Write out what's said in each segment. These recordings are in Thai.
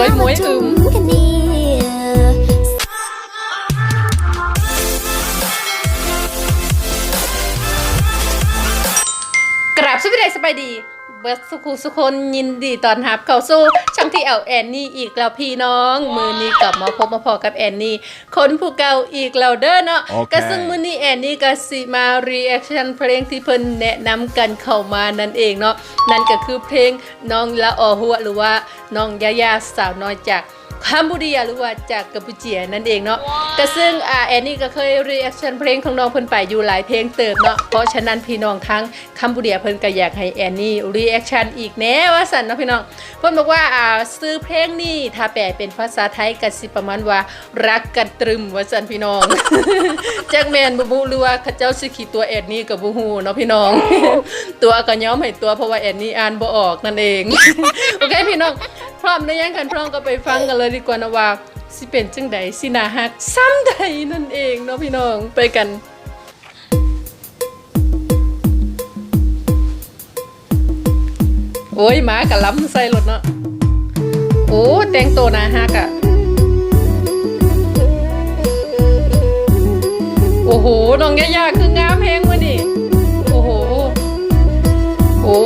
วยหมวยอึมกันนี่กราบสวัสดีสบายดี เบิร์ดสุขุสุคนยินดีตอนรับเข้าสู่ ที่เอาแอนนี่อีกแล้วพี่น้อง มือนี้กลับมาพบมาพอกับแอนนี่คนผู้เก่าอีกแล้วเด้อเนาะโอเค ก็ซึ่งมือนี้แอนนี่ก็สิมารีแอคชั่นเพลงที่เพิ่นแนะนำกันเข้ามานั่นเองเนาะนั่นก็คือเพลงน้องละออหัวหรือว่าน้องยายาสาวน้อยจาก คัมพูเดียหรือว่าจากกัมพูเชียนั่นเองเนาะก็ซึ่งอ่าแอนนี่ก็เคยรีแอคชั่นเพลงของน้องเพิ่นไปอยู่หลายเพลงเติมเนาะเพราะฉะนั้นพี่น้องทั้งคัมพูเดียเพิ่นก็อยากให้แอนนี่รีแอคชั่นอีกแน่ว่าสั่นเนาะพี่น้องเพิ่นบอกว่าอ่าซื้อเพลงนี้ถ้าแปลเป็นภาษาไทยก็สิประมาณว่ารักกันตรึมว่าสั่นพี่น้องจักแมนบ่บูหรือว่าเขาเจ้าสิขีตัวแอนนี่กับบ่ฮู้เนาะพี่น้อง ตัวก็ย้อมให้ตัวเพราะว่าแอนนี่อ่านบ่ออกนั่นเองโอเคพี่น้อง พร้อมหรือยังกันพร้อมก็ไปฟังกันเลยดีกว่านะว่าสิเป็นจังใดสินาฮักซ้ำใดนั่นเองเนาะพี่น้องไปกันโอ้ยหมากะล้ำใส่รถเนาะโอ้แต่งตัวนาฮักอะโอ้โห น้องยายาคืองามแพงวะนี่ โอ้โห โอ้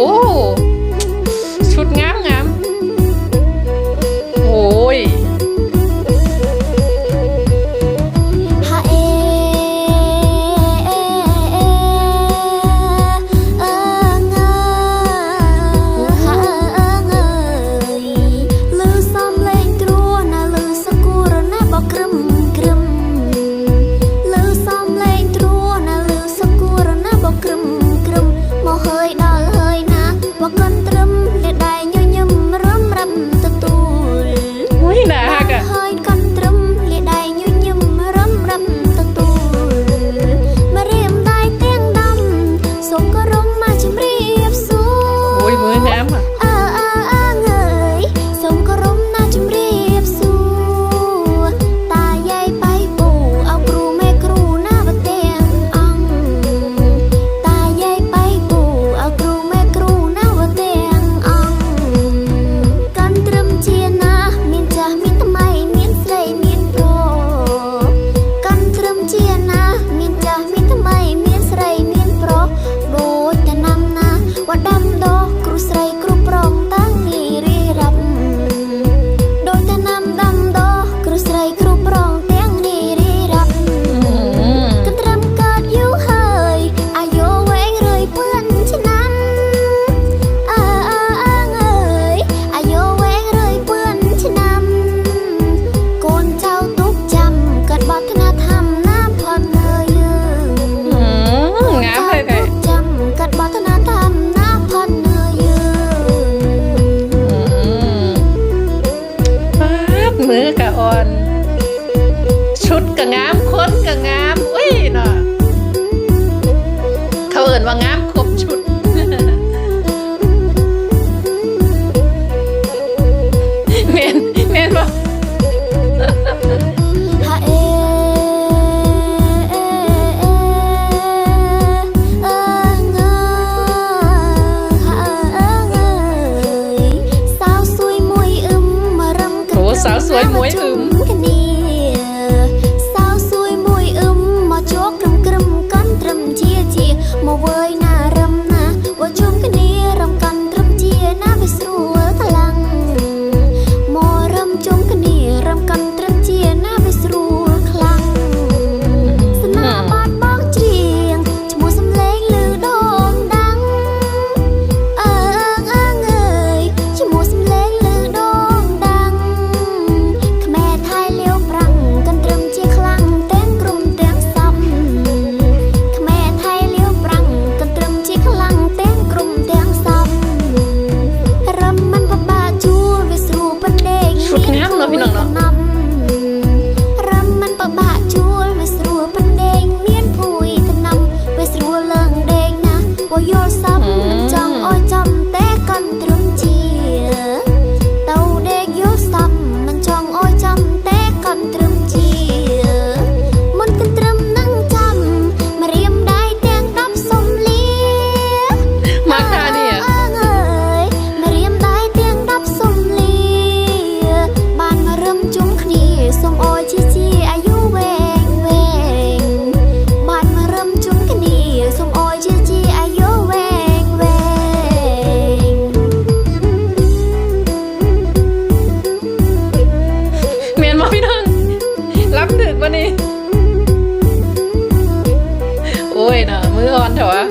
ทอนเถอะ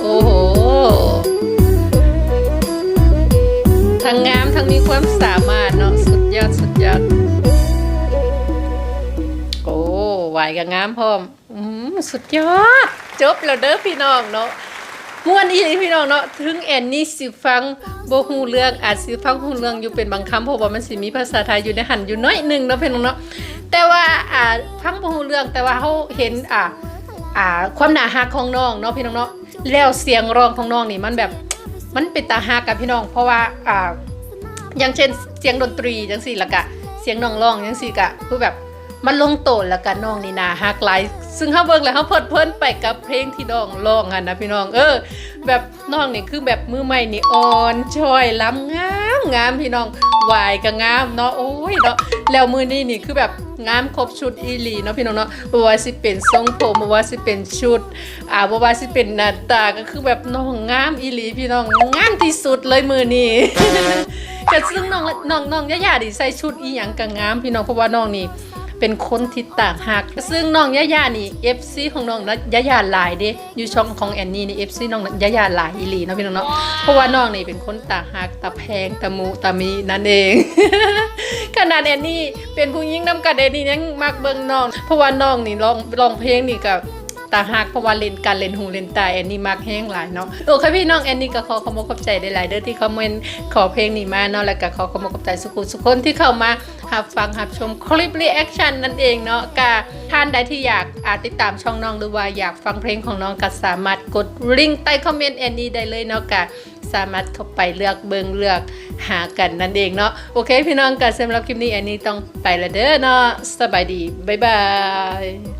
โอ้โห ทั้งงามทั้งมีความสามารถเนาะสุดยอดสุดยอด โอ้ไหวกับงามพร้อมสุดยอด จบแล้วเด้อพี่น้องเนาะม่วนอีหพี่น้องเนาะถึงแอนนี่สิฟังโบ่ฮู้เรื่องอาจสิฟังฮูเรื่องอยู่เป็นบางคำาเพราะว่ามันสิมีภาษาไทยอยู่ในหันอยู่น้อยนึงเนาะพี่น้องเนาะแต่ว่าอ่าฟังโบ่ฮู้เรื่องแต่ว่าเขาเห็นอ่า อ่าความน่าฮักของน้องเนาะพี่น้องเนาะแล้วเสียงร้องของน้องนี่มันแบบมันเป็นตาฮักกับพี่น้อง เพราะว่าอ่าอย่างเช่นเสียงดนตรีจังสี่ละกะเสียงน้องร้องจังสี่กะคือแบบมันลงโตนแล้วกันน้องนี่นาฮักหลายซึ่งเขาเบิ่งแล้วเขาเพลิดเพลินไปกับเพลงที่น้องร้องหันนะพี่น้องเออ แบบน้องนี่คือแบบมือใหม่นี่อ่อนช้อยล้ำงามงามพี่น้องวายก็งามเนาะโอ้ยเนาะแล้วมือนี่นี่คือแบบ งามครบชุดอีหลีเนาะพี่น้องเนาะบ่ว่าสิเป็นทรงผมบ่ว่าสิเป็นชุด อ่าบ่ว่าสิเป็นหน้าตาก็คือแบบน้องงามอีหลีพี่น้องงามที่สุดเลยมือนี่ก็ซึ่งน้องน้องน้องย่าๆดิใส่ชุดอีหยังก็งามพี่น้องเพราะว่าน้องนี่เป็นคนที่ต่างหักซึ่งน้องย่าๆนี่ FC ของน้องนะย่าหลายเด้อยู่ช่องของแอนนี่นี่ FC น้องย่าๆหลายอีหลีเนาะพี่น้องเนาะเพราะว่าน้องนี่เป็นคนต่างหักตาแพงตามูตามีนั่นเอง ขนาดแอนนี่เป็นผู้หญิงนำกันแอนนี่ยังมักเบิ่งน้อง เพราะว่าน้องนี่ร้องร้องเพลงนี่กับ ตาหักเพราะว่าเล่นการเล่นหูเล่นตาแอนนี่มักแห้งหลายเนาะโอเคพี่น้องแอนนี่ก็ขอขอบคุณขอบใจได้หลายเด้อที่คอมเมนต์ขอเพลงนี้มาเนาะแล้วก็ขอขอบคุณขอบใจสุขุสุคนที่เข้ามาหับฟังหับชมคลิปรีแอคชั่นนั่นเองเนาะกาท่านใดที่อยากอาติดตามช่องน้องหรือว่าอยากฟังเพลงของน้องก็สามารถกดลิงก์ใต้คอมเมนต์แอนนี่ได้เลยเนาะกาสามารถเข้าไปเลือกเบิงเลือกหากันนั่นเองเนาะโอเค พี่น้องก็สำหรับคลิปนี้แอนนี่ต้องไปละเด้อเนาะสบายดีบ๊ายบาย